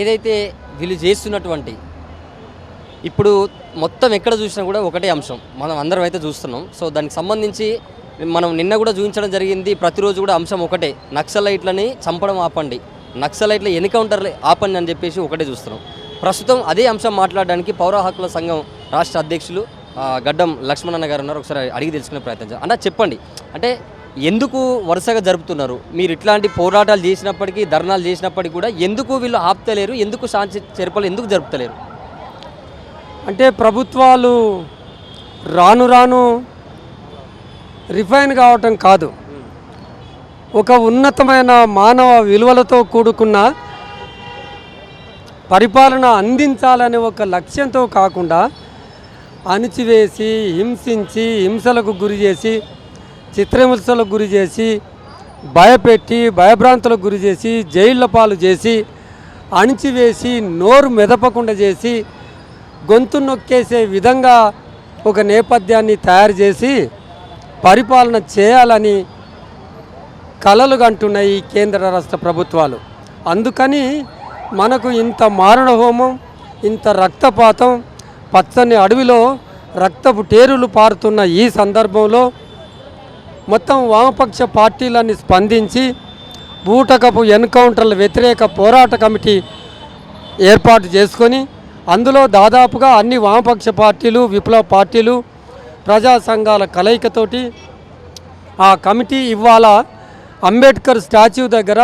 ఏదైతే వీళ్ళు చేస్తున్నటువంటి ఇప్పుడు మొత్తం ఎక్కడ చూసినా కూడా ఒకటే అంశం. మనం అందరం అయితే చూస్తున్నాం. సో దానికి సంబంధించి మనం నిన్న కూడా చూపించడం జరిగింది. ప్రతిరోజు కూడా అంశం ఒకటే. నక్సలైట్లని చంపడం ఆపండి. నక్సలైట్ల ఎన్కౌంటర్లు ఆపండి అని చెప్పేసి ఒకటే చూస్తున్నాం. ప్రస్తుతం అదే అంశం మాట్లాడడానికి పౌర హక్కుల సంఘం రాష్ట్ర అధ్యక్షులు గడ్డం లక్ష్మణన్న గారు ఉన్నారు. ఒకసారి అడిగి తెలుసుకునే ప్రయత్నం చేద్దాం. అన్న చెప్పండి. అంటే ఎందుకు వరుసగా జరుపుతున్నారు? మీరు ఇట్లాంటి పోరాటాలు చేసినప్పటికీ ధర్నాలు చేసినప్పటికీ కూడా ఎందుకు వీళ్ళు ఆపుతలేరు? ఎందుకు శాంతి చర్పలు ఎందుకు జరుపుతలేరు? అంటే ప్రభుత్వాలు రాను రాను రిఫైన్ కావటం కాదు. ఒక ఉన్నతమైన మానవ విలువలతో కూడుకున్న పరిపాలన అందించాలనే ఒక లక్ష్యంతో కాకుండా అణిచివేసి హింసించి హింసలకు గురి చేసి చిత్రహింసలకు గురి చేసి భయపెట్టి భయభ్రాంతులకు గురి చేసి జైళ్ళ పాలు చేసి అణిచివేసి నోరు మెదపకుండా చేసి గొంతు నొక్కేసే విధంగా ఒక నేపథ్యాన్ని తయారు చేసి పరిపాలన చేయాలని కలలు కంటున్నాయి ఈ కేంద్ర రాష్ట్ర ప్రభుత్వాలు. అందుకని మనకు ఇంత మారణ హోమం ఇంత రక్తపాతం పచ్చని అడవిలో రక్తపు టేరులు పారుతున్న ఈ సందర్భంలో మొత్తం వామపక్ష పార్టీలన్నీ స్పందించి బూటకపు ఎన్కౌంటర్ల వ్యతిరేక పోరాట కమిటీ ఏర్పాటు చేసుకొని అందులో దాదాపుగా అన్ని వామపక్ష పార్టీలు విప్లవ పార్టీలు ప్రజా సంఘాల కలయికతోటి ఆ కమిటీ ఇవాళ అంబేద్కర్ స్టాచ్యూ దగ్గర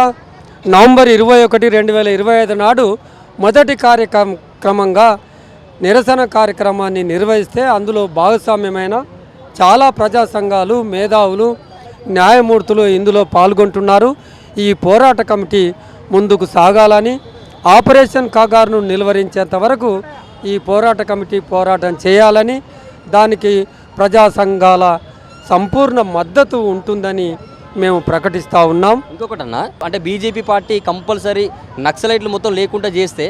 నవంబర్ ఇరవై ఒకటి రెండు వేల ఇరవై ఐదు నాడు మొదటి కార్యక్రమంగా నిరసన కార్యక్రమాన్ని నిర్వహిస్తే అందులో భాగస్వామ్యమైన చాలా ప్రజా సంఘాలు మేధావులు న్యాయమూర్తులు ఇందులో పాల్గొంటున్నారు. ఈ పోరాట కమిటీ ముందుకు సాగాలని ఆపరేషన్ కాగారును నిలువరించేంత వరకు ఈ పోరాట కమిటీ పోరాటం చేయాలని దానికి ప్రజా సంఘాల సంపూర్ణ మద్దతు ఉంటుందని మేము ప్రకటిస్తూ ఉన్నాం. ఇంకొకటి అన్న అంటే బీజేపీ పార్టీ కంపల్సరీ నక్సలైట్లు మొత్తం లేకుండా చేస్తే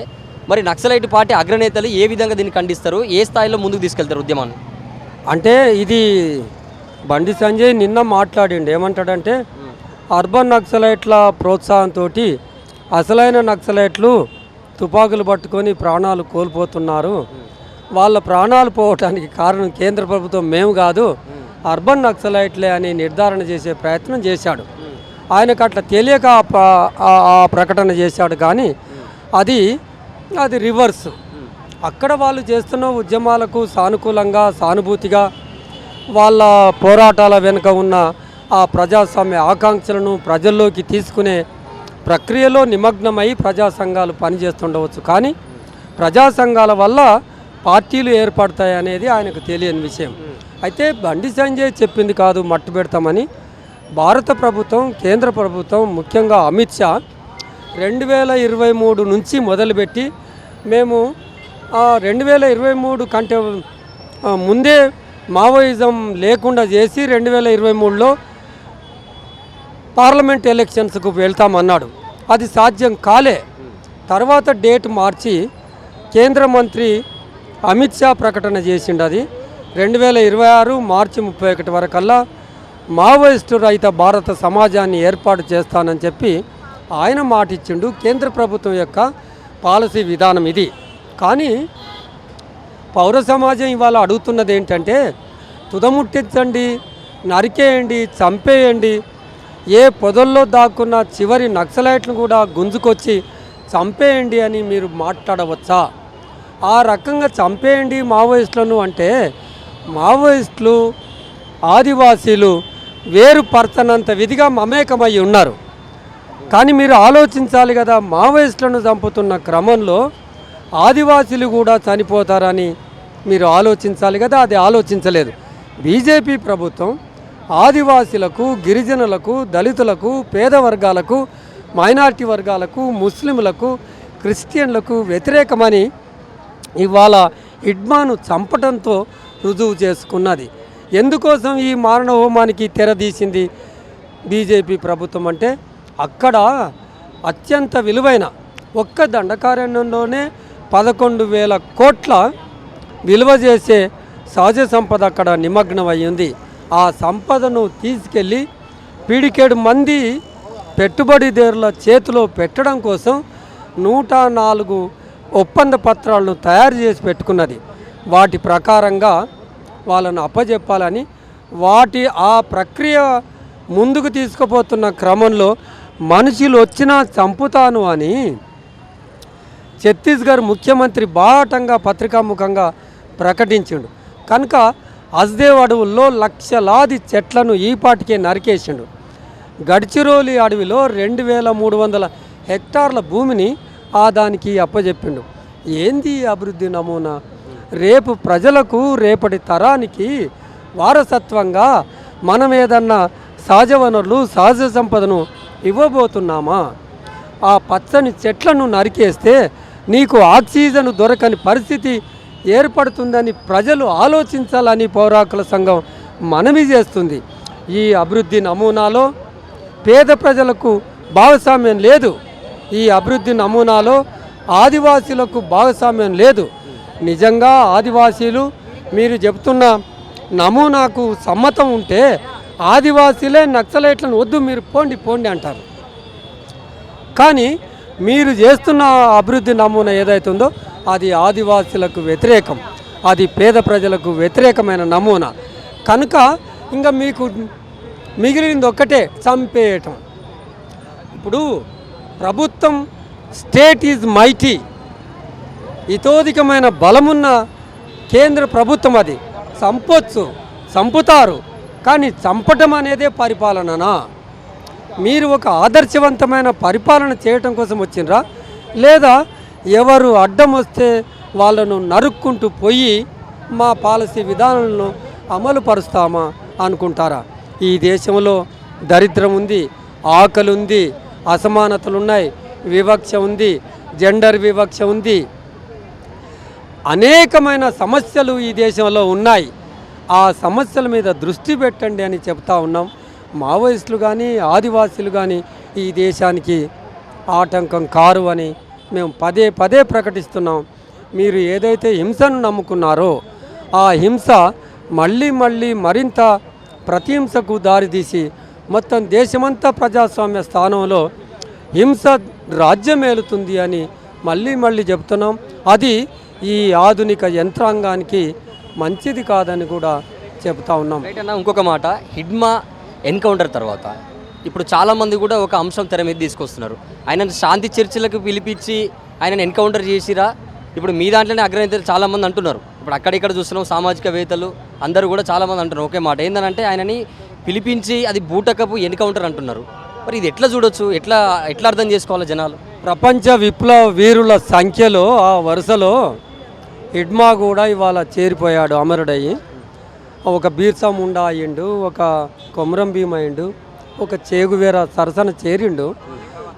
మరి నక్సలైట్ పార్టీ అగ్రనేతలు ఏ విధంగా దీన్ని ఖండిస్తారు? ఏ స్థాయిలో ముందుకు తీసుకెళ్తారు ఉద్యమాన్ని? అంటే ఇది బండి సంజయ్ నిన్న మాట్లాడిండు. ఏమంటాడంటే అర్బన్ నక్సలైట్ల ప్రోత్సాహంతో అసలైన నక్సలైట్లు తుపాకులు పట్టుకొని ప్రాణాలు కోల్పోతున్నారు. వాళ్ళ ప్రాణాలు పోవటానికి కారణం కేంద్ర ప్రభుత్వం మేము కాదు అర్బన్ నక్సలైట్లే అని నిర్ధారణ చేసే ప్రయత్నం చేశాడు. ఆయనకు అట్లా తెలియక ఆ ఆ ప్రకటన చేశాడు. కానీ అది అది రివర్స్. అక్కడ వాళ్ళు చేస్తున్న ఉద్యమాలకు సానుకూలంగా సానుభూతిగా వాళ్ళ పోరాటాల వెనుక ఉన్న ఆ ప్రజాస్వామ్య ఆకాంక్షలను ప్రజల్లోకి తీసుకునే ప్రక్రియలో నిమగ్నమై ప్రజా సంఘాలు పనిచేస్తుండవచ్చు. కానీ ప్రజా సంఘాల వల్ల పార్టీలు ఏర్పడతాయి అనేది ఆయనకు తెలియని విషయం. అయితే బండి సంజయ్ చెప్పింది కాదు మట్టు పెడతామని. భారత ప్రభుత్వం కేంద్ర ప్రభుత్వం ముఖ్యంగా అమిత్ షా రెండు వేల ఇరవై మూడు నుంచి మొదలుపెట్టి మేము రెండు వేల ఇరవై మూడు కంటే ముందే మావోయిజం లేకుండా చేసి రెండు వేల ఇరవై మూడులో పార్లమెంట్ ఎలక్షన్స్కు వెళ్తామన్నాడు. అది సాధ్యం కాలే. తర్వాత డేట్ మార్చి కేంద్ర మంత్రి అమిత్ షా ప్రకటన చేసిండు అది. రెండు వేల ఇరవై ఆరు మార్చి ముప్పై ఒకటి వరకల్లా మావోయిస్టు రహిత భారత సమాజాన్ని ఏర్పాటు చేస్తానని చెప్పి ఆయన మాట ఇచ్చిండు కేంద్ర ప్రభుత్వం యొక్క పాలసీ విధానం ఇది. కానీ పౌర సమాజం ఇవాళ అడుగుతున్నది ఏంటంటే తుదముట్టించండి నరికేయండి చంపేయండి ఏ పొదల్లో దాక్కున్న చివరి నక్సలైట్ను కూడా గుంజుకొచ్చి చంపేయండి అని మీరు మాట్లాడవచ్చా? ఆ రకంగా చంపేయండి మావోయిస్టులను అంటే మావోయిస్టులు ఆదివాసీలు వేరు పరచనంత విధిగా మమేకమై ఉన్నారు. కానీ మీరు ఆలోచించాలి కదా మావోయిస్టులను చంపుతున్న క్రమంలో ఆదివాసీలు కూడా చనిపోతారని మీరు ఆలోచించాలి కదా అది ఆలోచించలేదు. బీజేపీ ప్రభుత్వం ఆదివాసీలకు గిరిజనులకు దళితులకు పేద వర్గాలకు మైనారిటీ వర్గాలకు ముస్లింలకు క్రిస్టియన్లకు వ్యతిరేకమని ఇవాళ ఇడ్మాను చంపటంతో రుజువు చేసుకున్నది. ఎందుకోసం ఈ మారణ హోమానికి తెరదీసింది బీజేపీ ప్రభుత్వం అంటే అక్కడ అత్యంత విలువైన ఒక్క దండకారణ్యంలోనే పదకొండు వేల కోట్ల విలువ చేసే సహజ సంపద అక్కడ నిమగ్నం ఉంది ఆ సంపదను తీసుకెళ్ళి పీడికేడు మంది పెట్టుబడిదారుల చేతిలో పెట్టడం కోసం నూట నాలుగు ఒప్పంద పత్రాలను తయారు చేసి పెట్టుకున్నది. వాటి ప్రకారంగా వాళ్ళను అప్పజెప్పాలని వాటి ఆ ప్రక్రియ ముందుకు తీసుకుపోతున్న క్రమంలో మనుషులు వచ్చినా చంపుతాను అని ఛత్తీస్గఢ్ ముఖ్యమంత్రి బాటంగా పత్రికాముఖంగా ప్రకటించిండు. కనుక అజ్దేవ్ అడవుల్లో లక్షలాది చెట్లను ఈపాటికే నరికేసిండు. గడిచిరోలి అడవిలో రెండు వేల మూడు వందల హెక్టార్ల భూమిని ఆ దానికి అప్పజెప్పిండు. ఏంది అభివృద్ధి నమూనా? రేపు ప్రజలకు రేపటి తరానికి వారసత్వంగా మనం ఏదన్నా సహజ వనరులు సహజ సంపదను ఇవ్వబోతున్నామా? ఆ పచ్చని చెట్లను నరికేస్తే నీకు ఆక్సిజన్ దొరకని పరిస్థితి ఏర్పడుతుందని ప్రజలు ఆలోచించాలని పౌరాకుల సంఘం మనవి చేస్తుంది. ఈ అభివృద్ధి నమూనాలో పేద ప్రజలకు భాగస్వామ్యం లేదు. ఈ అభివృద్ధి నమూనాలో ఆదివాసీలకు భాగస్వామ్యం లేదు. నిజంగా ఆదివాసీలు మీరు చెప్తున్న నమూనాకు సమ్మతం ఉంటే ఆదివాసీలే నక్సలైట్లను వద్దు మీరు పోండి పోండి అంటారు. కానీ మీరు చేస్తున్న అభివృద్ధి నమూనా ఏదైతే ఉందో అది ఆదివాసులకు వ్యతిరేకం. అది పేద ప్రజలకు వ్యతిరేకమైన నమూనా. కనుక ఇంకా మీకు మిగిలింది ఒక్కటే చంపేయటం. ఇప్పుడు ప్రభుత్వం స్టేట్ ఈజ్ మైటీ. ఇతోధికమైన బలమున్న కేంద్ర ప్రభుత్వం అది. చంపొచ్చు చంపుతారు. కానీ చంపటం అనేదే పరిపాలననా? మీరు ఒక ఆదర్శవంతమైన పరిపాలన చేయటం కోసం వచ్చినరా లేదా ఎవరు అడ్డం వస్తే వాళ్ళను నరుక్కుంటూ పోయి మా పాలసీ విధానాలను అమలు పరుస్తామా అనుకుంటారా? ఈ దేశంలో దరిద్రం ఉంది ఆకలి ఉంది అసమానతలు ఉన్నాయి వివక్ష ఉంది జెండర్ వివక్ష ఉంది. అనేకమైన సమస్యలు ఈ దేశంలో ఉన్నాయి. ఆ సమస్యల మీద దృష్టి పెట్టండి అని చెప్తా ఉన్నాం. మావోయిస్టులు కానీ ఆదివాసీలు కానీ ఈ దేశానికి ఆటంకం కారు అని మేము పదే పదే ప్రకటిస్తున్నాం. మీరు ఏదైతే హింసను నమ్ముకున్నారో ఆ హింస మళ్ళీ మళ్ళీ మరింత ప్రతిహింసకు దారితీసి మొత్తం దేశమంతా ప్రజాస్వామ్య స్థానంలో హింస రాజ్యమేలుతుంది అని మళ్ళీ మళ్ళీ చెప్తున్నాం. అది ఈ ఆధునిక యంత్రాంగానికి మంచిది కాదని కూడా చెప్తా ఉన్నాం. ఇంకొక మాట. హిడ్మా ఎన్కౌంటర్ తర్వాత. ఇప్పుడు చాలామంది కూడా ఒక అంశం తెర మీద తీసుకొస్తున్నారు. ఆయన శాంతి చర్చలకు పిలిపించి ఆయనను ఎన్కౌంటర్ చేసిరా? ఇప్పుడు మీ దాంట్లోనే అగ్రనేతలు చాలామంది అంటున్నారు. ఇప్పుడు అక్కడిక్కడ చూస్తున్నాం సామాజికవేత్తలు అందరూ కూడా చాలామంది అంటున్నారు. ఒకే మాట. ఏంటంటే ఆయనని పిలిపించి అది బూటకపు ఎన్కౌంటర్ అంటున్నారు. మరి ఇది ఎట్లా చూడొచ్చు? ఎట్లా ఎట్లా అర్థం చేసుకోవాలి జనాలు? ప్రపంచ విప్లవ వీరుల సంఖ్యలో ఆ వరుసలో హిడ్మా కూడా ఇవాళ చేరిపోయాడు అమరుడయ్యి. ఒక బీర్సా ముండా అయ్యిండు ఒక కొమరం భీమ్ అయ్యిండు ఒక చేగువేర సరసన చేరిండు.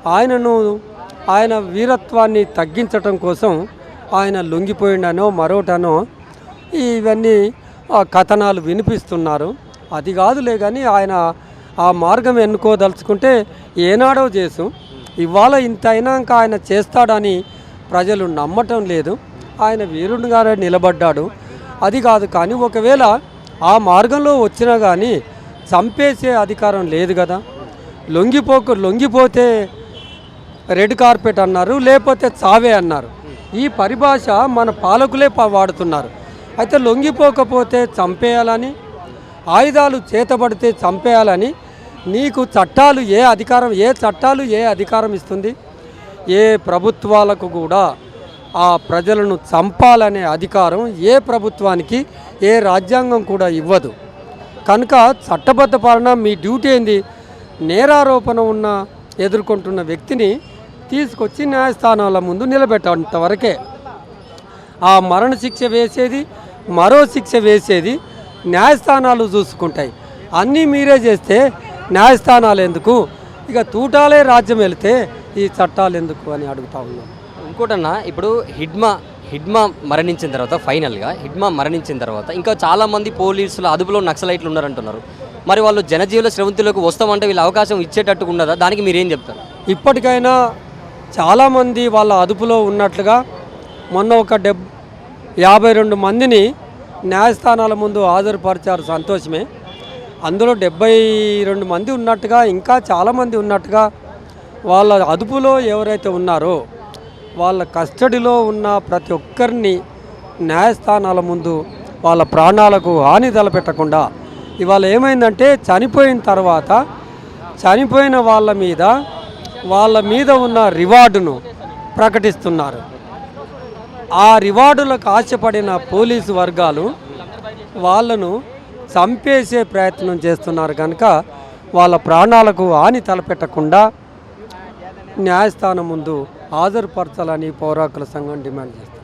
ఆయనను ఆయన వీరత్వాన్ని తగ్గించటం కోసం ఆయన లొంగిపోయిండనో మరోటనో ఇవన్నీ ఆ, కథనాలు వినిపిస్తున్నారు. అది కాదులే కానీ ఆయన ఆ మార్గం ఎన్నుకోదలుచుకుంటే ఏనాడో చేసు ఇవాళ ఇంత అయినాక ఆయన చేస్తాడని ప్రజలు నమ్మటం లేదు. ఆయన వీరుడుగానే నిలబడ్డాడు. అది కాదు కానీ ఒకవేళ ఆ మార్గంలో వచ్చినా కానీ చంపేసే అధికారం లేదు కదా. లొంగిపోకు లొంగిపోతే రెడ్ కార్పెట్ అన్నారు లేకపోతే చావే అన్నారు. ఈ పరిభాష మన పాలకులే వాడుతున్నారు. అయితే లొంగిపోకపోతే చంపేయాలని ఆయుధాలు చేతబడితే చంపేయాలని నీకు చట్టాలు ఏ అధికారం ఏ చట్టాలు ఏ అధికారం ఇస్తుంది? ఏ ప్రభుత్వాలకు కూడా ఆ ప్రజలను చంపాలనే అధికారం ఏ ప్రభుత్వానికి ఏ రాజ్యాంగం కూడా ఇవ్వదు. కనుక చట్టబద్ధ పాలన మీ డ్యూటీ ఏంది? నేరారోపణ ఉన్న ఎదుర్కొంటున్న వ్యక్తిని తీసుకొచ్చి న్యాయస్థానాల ముందు నిలబెట్టేంత వరకే. ఆ మరణ శిక్ష వేసేది మరో శిక్ష వేసేది న్యాయస్థానాలు చూసుకుంటాయి. అన్నీ మీరే చేస్తే న్యాయస్థానాలు ఎందుకు? ఇక తూటాలే రాజ్యం వెళితే ఈ చట్టాలు ఎందుకు అని అడుగుతా ఉన్నాం ఇంకోటన్నా ఇప్పుడు హిడ్మా హిడ్మా మరణించిన తర్వాత ఫైనల్గా హిడ్మా మరణించిన తర్వాత ఇంకా చాలామంది పోలీసులు అదుపులో నక్సలైట్లు ఉన్నారంటున్నారు. మరి వాళ్ళు జనజీవుల శ్రవంతిలోకి వస్తామంటే వీళ్ళు అవకాశం ఇచ్చేటట్టుగా ఉన్నదా? దానికి మీరేం చెప్తారు? ఇప్పటికైనా చాలామంది వాళ్ళ అదుపులో ఉన్నట్లుగా మొన్న ఒక డెబ్ యాభై రెండు మందిని న్యాయస్థానాల ముందు హాజరుపరిచారు సంతోషమే. అందులో డెబ్బై రెండు మంది ఉన్నట్టుగా ఇంకా చాలామంది ఉన్నట్టుగా వాళ్ళ అదుపులో ఎవరైతే ఉన్నారో వాళ్ళ కస్టడీలో ఉన్న ప్రతి ఒక్కరిని న్యాయస్థానాల ముందు వాళ్ళ ప్రాణాలకు హాని తలపెట్టకుండా ఇవాళ ఏమైందంటే చనిపోయిన తర్వాత చనిపోయిన వాళ్ళ మీద వాళ్ళ మీద ఉన్న రివార్డును ప్రకటిస్తున్నారు. ఆ రివార్డులకు ఆశపడిన పోలీసు వర్గాలు వాళ్ళను చంపేసే ప్రయత్నం చేస్తున్నారు కనుక వాళ్ళ ప్రాణాలకు హాని తలపెట్టకుండా న్యాయస్థానం ముందు హాజరుపరచాలని పౌరాకుల సంఘం డిమాండ్ చేస్తుంది.